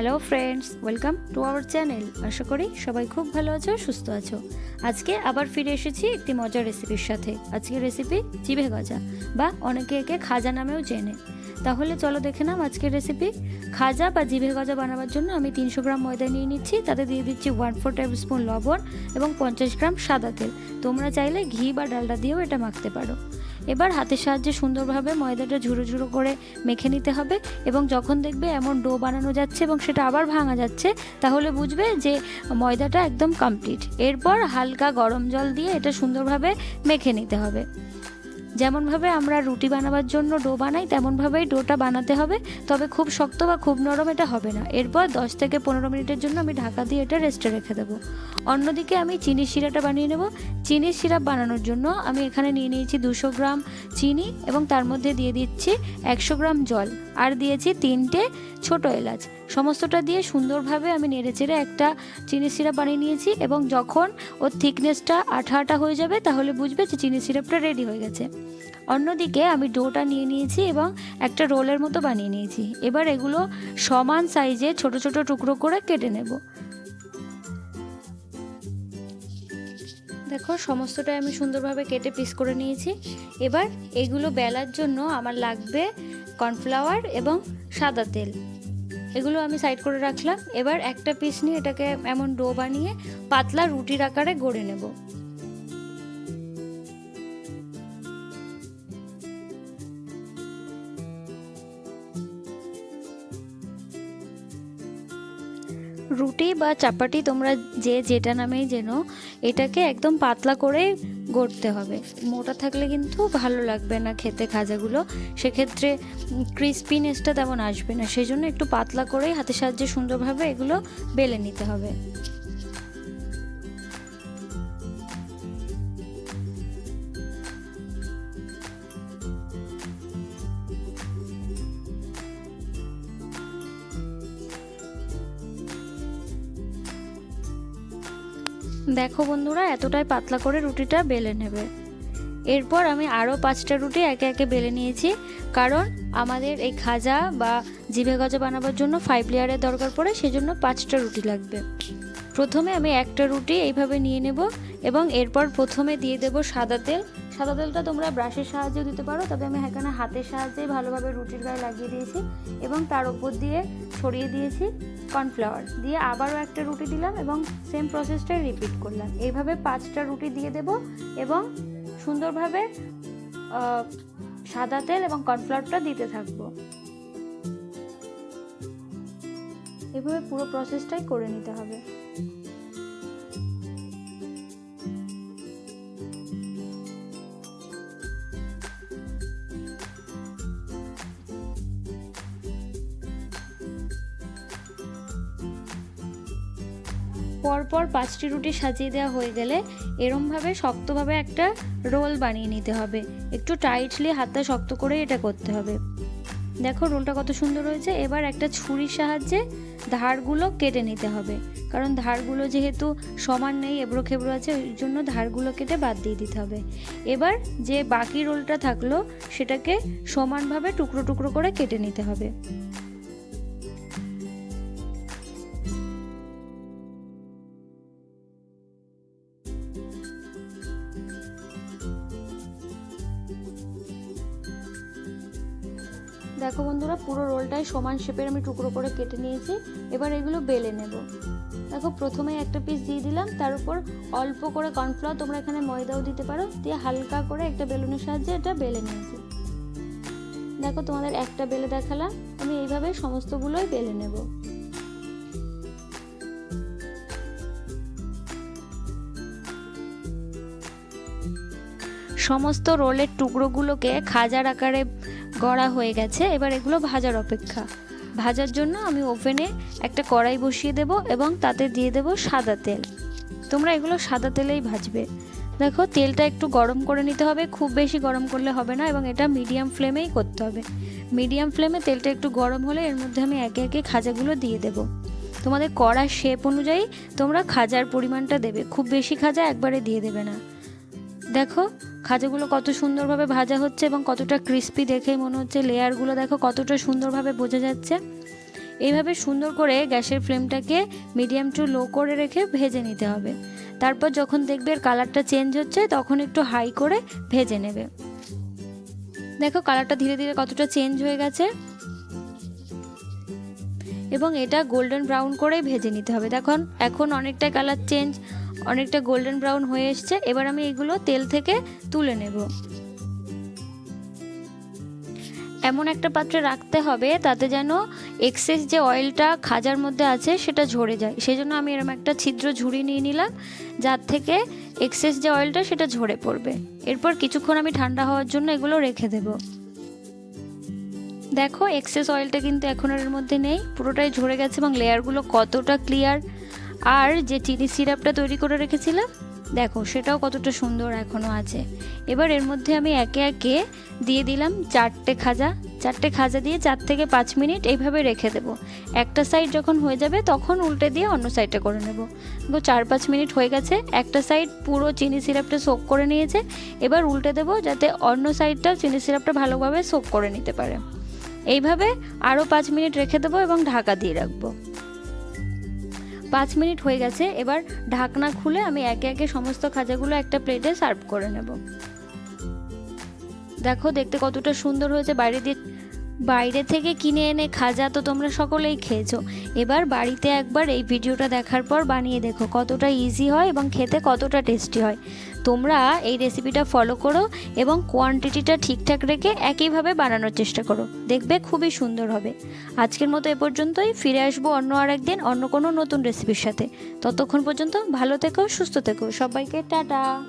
Hello friends welcome to our channel আশা করি সবাই খুব ভালো আছো, সুস্থ আছো। আজকে আবার ফিরে এসেছি একটি মজার রেসিপির সাথে। আজকের রেসিপি জিভে গজা, বা অনেকে একে খাজা নামেও চেনে। তাহলে চলো দেখে নাম আজকের রেসিপি খাজা বা জিভে গজা বানাবার জন্য আমি তিনশো গ্রাম ময়দা নিয়ে নিচ্ছি, তাতে দিয়ে দিচ্ছি ওয়ান ফোর টেবিল স্পুন লবণ এবং পঞ্চাশ গ্রাম সাদা তেল। তোমরা চাইলে ঘি বা ডালডা দিয়েও এটা মাখতে পারো। এবার হাতের সাহায্যে সুন্দরভাবে ময়দাটা ঝুরো ঝুরো করে মেখে নিতে হবে এবং যখন দেখবে এমন ডো বানানো যাচ্ছে এবং সেটা আবার ভাঙা যাচ্ছে, তাহলে বুঝবে যে ময়দাটা একদম কমপ্লিট এরপর হালকা গরম জল দিয়ে এটা সুন্দরভাবে মেখে নিতে হবে। যেমনভাবে আমরা রুটি বানাবার জন্য ডো বানাই, তেমনভাবেই ডোটা বানাতে হবে। তবে খুব শক্ত বা খুব নরম এটা হবে না। এরপর দশ থেকে পনেরো মিনিটের জন্য আমি ঢাকা দিয়ে এটা রেস্টে রেখে দেবো। অন্যদিকে আমি চিনির শিরাটা বানিয়ে নেব। চিনির সিরাপ বানানোর জন্য আমি এখানে নিয়ে নিয়েছি দুশো গ্রাম চিনি এবং তার মধ্যে দিয়ে দিচ্ছি একশো গ্রাম জল। আর দিয়েছি তিনটে ছোট এলাচ। সমস্তটা দিয়ে সুন্দরভাবে আমি নেড়ে চেড়ে একটা চিনি সিরাপ বানিয়ে নিয়েছি এবং যখন ওর থিকনেসটা আঠা আঠা হয়ে যাবে তাহলে বুঝবে যে চিনি সিরাপটা রেডি হয়ে গেছে। অন্যদিকে আমি ডোটা নিয়ে নিয়েছি এবং একটা রোলের মতো বানিয়ে নিয়েছি। এবার এগুলো সমান সাইজে ছোট ছোট টুকরো করে কেটে নেব। দেখো, সমস্তটাই আমি সুন্দরভাবে কেটে পিস করে নিয়েছি। এবার এগুলো বেলার জন্য আমার লাগবে কর্নফ্লাওয়ার এবং সাদা তেল। এগুলো আমি সাইড করে রাখলাম। এবার একটা পিস নিয়ে এটাকে এমন ডো বানিয়ে পাতলা রুটির আকারে গড়ে নেব। রুটি বা চাপাটি তোমরা যে যেটা নামেই যেন এটাকে একদম পাতলা করে গড়তে হবে। মোটা থাকলে কিন্তু ভালো লাগবে না খেতে খাজাগুলো। সেক্ষেত্রে ক্রিস্পিনেসটা তেমন আসবে না। সেই জন্য একটু পাতলা করেই হাতের সাহায্যে সুন্দরভাবে এগুলো বেলে নিতে হবে। দেখো বন্ধুরা, এতটাই পাতলা করে রুটিটা বেলে নেবে। এরপর আমি আরও পাঁচটা রুটি একে একে বেলে নিয়েছি, কারণ আমাদের এই খাজা বা জিভে গজা বানাবার জন্য ফাইভ লেয়ারের দরকার পড়ে, সেজন্য পাঁচটা রুটি লাগবে। প্রথমে আমি একটা রুটি এইভাবে নিয়ে নেব এবং এরপর প্রথমে দিয়ে দেব সাদা তেল। সাদা তেলটা তোমরা ব্রাশের সাহায্যেও দিতে পারো, তবে আমি এখানে হাতের সাহায্যে ভালোভাবে রুটির গায়ে লাগিয়ে দিয়েছি এবং তার উপর দিয়ে ছড়িয়ে দিয়েছি কর্নফ্লাওয়ার। দিয়ে আবারও একটা রুটি দিলাম এবং সেম প্রসেসটাই রিপিট করলাম। এইভাবে পাঁচটা রুটি দিয়ে দেব এবং সুন্দরভাবে সাদা তেল এবং কর্নফ্লাওয়ারটা দিতে থাকব। এভাবে পুরো প্রসেসটাই করে নিতে হবে। পরপর পাঁচটি রুটি সাজিয়ে দেওয়া হয়ে গেলে এরমভাবে শক্তভাবে একটা রোল বানিয়ে নিতে হবে। একটু টাইটলি হাতটা শক্ত করে এটা করতে হবে। দেখো রোলটা কত সুন্দর হয়েছে। এবার একটা ছুরির সাহায্যে ধারগুলো কেটে নিতে হবে। কারণ ধারগুলো যেহেতু সমান নেই, এবড়ো খেবড়ো আছে, ওই জন্য ধারগুলো কেটে বাদ দিয়ে দিতে হবে। এবার যে বাকি রোলটা থাকল, সেটাকে সমানভাবে টুকরো টুকরো করে কেটে নিতে হবে। দেখো বন্ধুরা, পুরো রোলটাই সমান শেপের আমি টুকরো করে কেটে নিয়েছি। এবার এগুলো বেলে নেব। দেখো প্রথমে একটা পিস দিয়ে দিলাম। তার উপর অল্প করে কর্নফ্লাওয়ার তোমরা এখানে ময়দাও দিতে পারো। দিয়ে হালকা করে একটা বেলুনের সাহায্যে এটা বেলে নিয়েছি। দেখো, তোমাদের একটা বেলে দেখালাম। আমি এইভাবে সমস্তগুলোই বেলে নেব। সমস্ত রোলের টুকরোগুলোকে খাজার আকারে গড়া হয়ে গেছে, এবার এগুলো ভাজার অপেক্ষা। ভাজার জন্য আমি ওভেনে একটা কড়াই বসিয়ে দেব এবং তাতে দিয়ে দেব সাদা তেল। তোমরা এগুলো সাদা তেলেই ভাজবে। দেখো, তেলটা একটু গরম করে নিতে হবে, খুব বেশি গরম করলে হবে না এবং এটা মিডিয়াম ফ্লেমেই করতে হবে। মিডিয়াম ফ্লেমে তেলটা একটু গরম হলে এর মধ্যে আমি একে একে খাজাগুলো দিয়ে দেব। তোমাদের কড়ার শেপ অনুযায়ী তোমরা খাজার পরিমাণটা দেবে। খুব বেশি খাজা একবারে দিয়ে দেবে না। দেখো খাজাগুলো কত সুন্দরভাবে ভাজা হচ্ছে এবং কতটা ক্রিস্পি দেখেই মনে হচ্ছে। লেয়ারগুলো দেখো কতটা সুন্দরভাবে বোঝা যাচ্ছে। এইভাবে সুন্দর করে গ্যাসের ফ্লেমটাকে মিডিয়াম টু লো করে রেখে ভেজে নিতে হবে। তারপর যখন দেখবে কালারটা চেঞ্জ হচ্ছে, তখন একটু হাই করে ভেজে নেবে। দেখো কালারটা ধীরে ধীরে কতটা চেঞ্জ হয়ে গেছে। এবং এটা গোল্ডেন ব্রাউন করেই ভেজে নিতে হবে। দেখুন, এখন অনেকটা কালার চেঞ্জ অনেকটা গোল্ডেন ব্রাউন হয়ে এসছে। এবার আমি এগুলো তেল থেকে তুলে নেব। এমন একটা পাত্রে রাখতে হবে তাতে যেন এক্সেস যে অয়েলটা খাজার মধ্যে আছে সেটা ঝরে যায়। সেই জন্য আমি এরকম একটা ছিদ্র ঝুড়ি নিয়ে নিলাম, যার থেকে এক্সেস যে অয়েলটা সেটা ঝরে পড়বে। এরপর কিছুক্ষণ আমি ঠান্ডা হওয়ার জন্য এগুলো রেখে দেবো। দেখো এক্সেস অয়েলটা কিন্তু এখন এর মধ্যে নেই। পুরোটাই ঝরে গেছে এবং লেয়ারগুলো কতটা ক্লিয়ার আর যে চিনি সিরাপটা তৈরি করে রেখেছিলাম, দেখো সেটাও কতটা সুন্দর এখনও আছে। এবার এর মধ্যে আমি একে একে দিয়ে দিলাম চারটে খাজা। চারটে খাজা দিয়ে চার থেকে পাঁচ মিনিট এইভাবে রেখে দেবো। একটা সাইড যখন হয়ে যাবে তখন উল্টে দিয়ে অন্য সাইডটা করে নেব। তো চার পাঁচ মিনিট হয়ে গেছে, একটা সাইড পুরো চিনি সিরাপটা সোক করে নিয়েছে। এবার উল্টে দেবো যাতে অন্য সাইডটাও চিনি সিরাপটা ভালোভাবে সোক করে নিতে পারে। এইভাবে আরও পাঁচ মিনিট রেখে দেবো এবং ঢাকা দিয়ে রাখব। পাঁচ মিনিট হয়ে গেছে, এবার ঢাকনা খুলে আমি একে একে সমস্ত খাজাগুলো একটা প্লেটে সার্ভ করে নেব। দেখো, দেখতে কতটা সুন্দর হয়েছে বাইরে দিয়ে বাইরে থেকে কিনে এনে খাজা তো তোমরা সকলেই খেয়েছো। এবার বাড়িতে একবার এই ভিডিওটা দেখার পর বানিয়ে দেখো কতটা ইজি হয় এবং খেতে কতটা টেস্টি হয়। তোমরা এই রেসিপিটা ফলো করো এবং কোয়ান্টিটিটা ঠিকঠাক রেখে একইভাবে বানানোর চেষ্টা করো। দেখবে খুবই সুন্দর হবে। আজকের মতো এ পর্যন্তই। ফিরে আসব অন্য আর একদিন অন্য কোনো নতুন রেসিপির সাথে। ততক্ষণ পর্যন্ত ভালো থেকো, সুস্থ থেকো। সবাইকে টাটা!